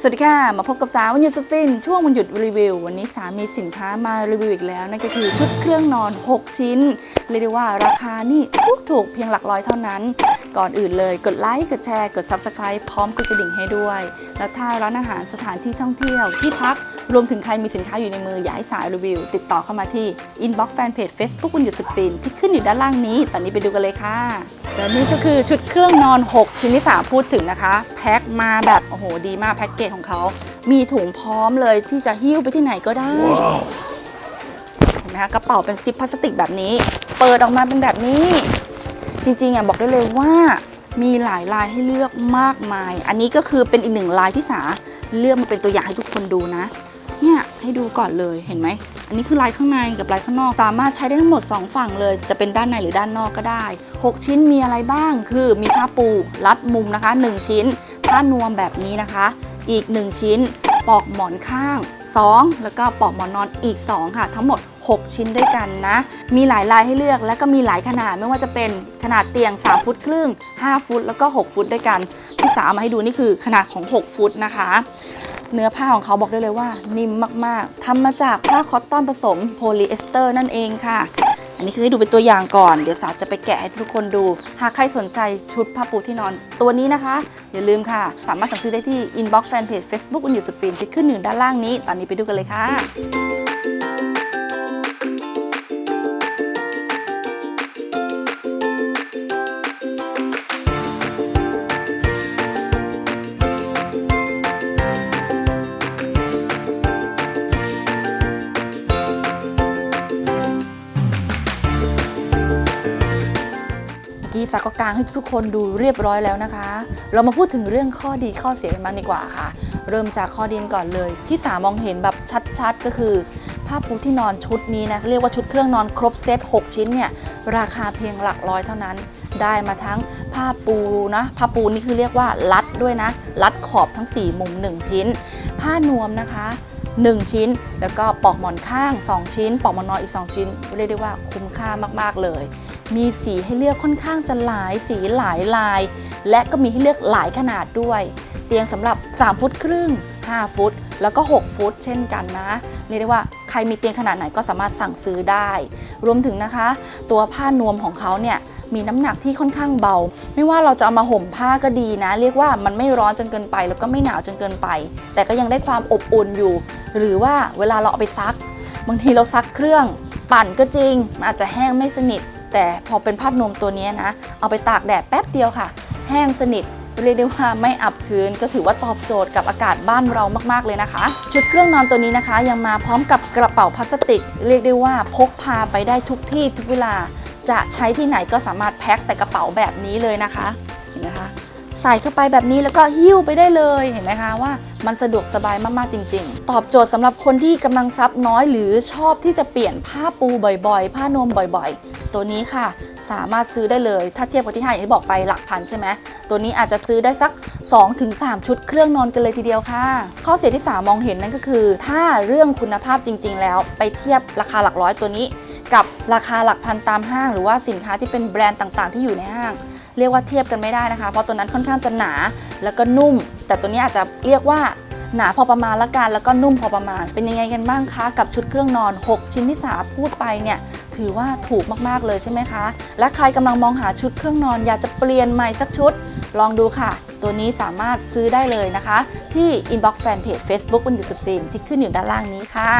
สวัสดีค่ะ มาพบกับสาววันหยุดสุดฟิน ช่วงวันหยุดรีวิว วันนี้สามีสินค้ามารีวิวอีกแล้ว นั่นก็คือชุดเครื่องนอน 6 ชิ้น เรียกได้ว่าราคานี่ถูกถูกเพียงหลักร้อยเท่านั้น ก่อนอื่นเลยกดไลค์กดแชร์กด Subscribe พร้อมกดกระดิ่งให้ด้วย แล้วถ้าร้านอาหารสถานที่ท่องเที่ยวที่พักรวมถึงใครมีสินค้าอยู่ในมืออยากให้สายรีวิว ติดต่อเข้ามาที่ Inbox Fanpage Facebook วันหยุดสุดฟินที่ขึ้นอยู่ด้านล่างนี้ ตอนนี้ไปดูกันเลยค่ะ และนี่ก็คือชุดเครื่องนอน 6 ชิ้นที่สาพูดถึงนะคะ แพ็คมาแบบโอ้โหดีมากแพ็กเกจของเขา มีถุงพร้อมเลยที่จะหิ้วไปที่ไหนก็ได้เห็นไหมคะกระเป๋าเป็นซิปพลาสติกแบบนี้ เปิดออกมาเป็นแบบนี้ จริงๆอะบอกได้เลยว่ามีหลายลายให้เลือกมากมาย อันนี้ก็คือเป็นอีกหนึ่งลายที่สาเลือกมาเป็นตัวอย่างให้ทุกคนดูนะ เนี่ยให้ดูก่อนเลยเห็นไหม อันนี้คือลายข้างในกับลายข้างนอก สามารถใช้ได้ทั้งหมด 2 ฝั่งเลย จะเป็นด้านในหรือด้านนอกก็ได้ 6 ชิ้นมีอะไรบ้าง คือมีผ้าปูรัดมุมนะคะ 1 ชิ้น ผ้านวมแบบนี้นะคะ อีก 1 ชิ้น ปอกหมอนข้าง 2 แล้วก็ปอกหมอนนอนอีก 2 ค่ะ ทั้งหมด 6 ชิ้นด้วยกันนะ มีหลายลายให้เลือกและก็มีหลายขนาดไม่ว่าจะเป็นขนาดเตียง 3 ฟุตครึ่ง 5 ฟุต แล้วก็ 6 ฟุตด้วยกันที่สาเอามาให้ดูนี่คือขนาดของ 6 ฟุตนะคะ เนื้อผ้าของเขาบอกได้เลยว่า นิ่มมากๆทำมาจากผ้าคอตตอนผสมโพลีเอสเตอร์นั่นเองค่ะ อันนี้คือให้ดูเป็นตัวอย่างก่อน เดี๋ยวสาจะไปแกะให้ทุกคนดู หากใครสนใจชุดผ้าปูที่นอนตัวนี้นะคะ อย่าลืมค่ะ สามารถสั่งซื้อได้ที่ inbox fanpage Facebook อุ่นอยู่สุดฟินที่ขึ้นอยู่ด้านล่างนี้ ตอนนี้ไปดูกันเลยค่ะ เมื่อกี้สาก็กางให้ทุกคนดูเรียบร้อยแล้วนะคะ เรามาพูดถึงเรื่องข้อดีข้อเสียกันบ้างดีกว่าค่ะ เริ่มจากข้อดีก่อนเลย ที่สามองเห็นแบบชัดๆก็คือผ้าปูที่นอนชุดนี้นะเรียกว่าชุดเครื่องนอนครบเซต6 ชิ้นเนี่ยราคาเพียงหลักร้อยเท่านั้น ได้มาทั้งผ้าปูนะผ้าปูนี่คือเรียกว่ารัดด้วยนะรัดขอบทั้ง 4 มุม 1 ชิ้น ผ้านวมนะคะ 1 ชิ้น แล้วก็ปลอกหมอนข้าง 2 ชิ้น ปลอกหมอนนอนอีก 2 ชิ้น เรียกได้ว่าคุ้มค่ามากๆเลย มีสีให้เลือกค่อนข้างจะหลายสีหลายลาย และก็มีให้เลือกหลายขนาดด้วย เตียงสำหรับ 3 ฟุตครึ่ง 5 ฟุต แล้วก็ 6 ฟุต เช่นกันนะ เรียกได้ว่าใครมีเตียงขนาดไหนก็สามารถสั่งซื้อได้ รวมถึงนะคะ ตัวผ้านวมของเขาเนี่ยมีน้ำหนักที่ค่อนข้างเบา ไม่ว่าเราจะเอามาห่มผ้าก็ดีนะ เรียกว่ามันไม่ร้อนจนเกินไป แล้วก็ไม่หนาวจนเกินไป แต่ก็ยังได้ความอบอุ่นอยู่ หรือว่าเวลาเราเอาไปซัก บางทีเราซักเครื่อง ปั่นก็จริงอาจจะแห้งไม่สนิท แต่พอเป็นผ้านมตัวนี้นะ เอาไปตากแดดแป๊บเดียวค่ะ แห้งสนิทเรียกได้ว่าไม่อับชื้นก็ถือว่าตอบโจทย์กับอากาศบ้านเรามาก ๆ เลยนะคะ ชุดเครื่องนอนตัวนี้นะคะ ยังมาพร้อมกับกระเป๋าพลาสติก เรียกได้ว่าพกพาไปได้ทุกที่ทุกเวลา จะใช้ที่ไหนก็สามารถแพ็คใส่กระเป๋าแบบนี้เลยนะคะเห็นไหมคะใส่เข้าไปแบบนี้แล้วก็หิ้วไปได้เลยเห็นไหมคะว่า มันสะดวกสบายมากๆจริง ๆ ตอบโจทย์สำหรับคนที่กำลังซับน้อยหรือชอบที่จะเปลี่ยนผ้าปูบ่อยๆ ผ้านวมบ่อยๆ ตัวนี้ค่ะสามารถซื้อได้เลย ถ้าเทียบกับที่ห้างอย่างที่บอกไปหลักพันใช่ไหม ตัวนี้อาจจะซื้อได้สัก 2-3 ชุดเครื่องนอนกันเลยทีเดียวค่ะ ข้อเสียที่ 3 มองเห็นนั่นก็คือ ถ้าเรื่องคุณภาพจริง ๆ แล้ว ไปเทียบราคาหลักร้อยตัวนี้ กับราคาหลักพันตามห้าง หรือว่าสินค้าที่เป็นแบรนด์ต่างๆ ที่อยู่ในห้าง เรียกว่าเทียบกันไม่ได้นะคะ เพราะตัวนั้นค่อนข้างจะหนาแล้วก็นุ่ม แต่ตัวนี้อาจจะเรียกว่าหนาพอประมาณละกันแล้วก็นุ่มพอประมาณ เป็นยังไงกันบ้างคะ กับชุดเครื่องนอน 6 ชิ้นที่สาพูดไปเนี่ยถือว่าถูกมากๆเลยใช่ไหมคะ และใครกำลังมองหาชุดเครื่องนอนอยากจะเปลี่ยนใหม่สักชุด ลองดูค่ะ ตัวนี้สามารถซื้อได้เลยนะคะ ที่ inbox fanpage Facebook บนอยู่สุดฟินที่ขึ้นอยู่ด้านล่างนี้ค่ะ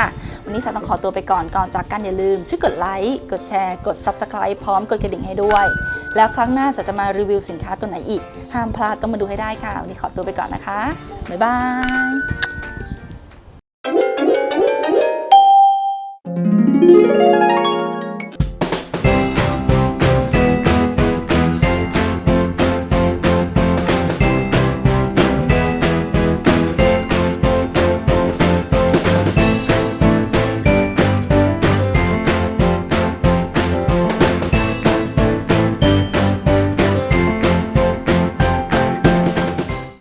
วันนี้สาต้องขอตัวไปก่อนก่อนจากกันอย่าลืมช่วยกดไลค์กดแชร์กด subscribe พร้อมกดกระดิ่งให้ด้วย แล้วครั้งหน้าจะจะมารีวิวสินค้าตัวไหนอีก ห้ามพลาดต้องมาดูให้ได้ค่ะวันนี้ขอตัวไปก่อนนะคะบ๊ายบาย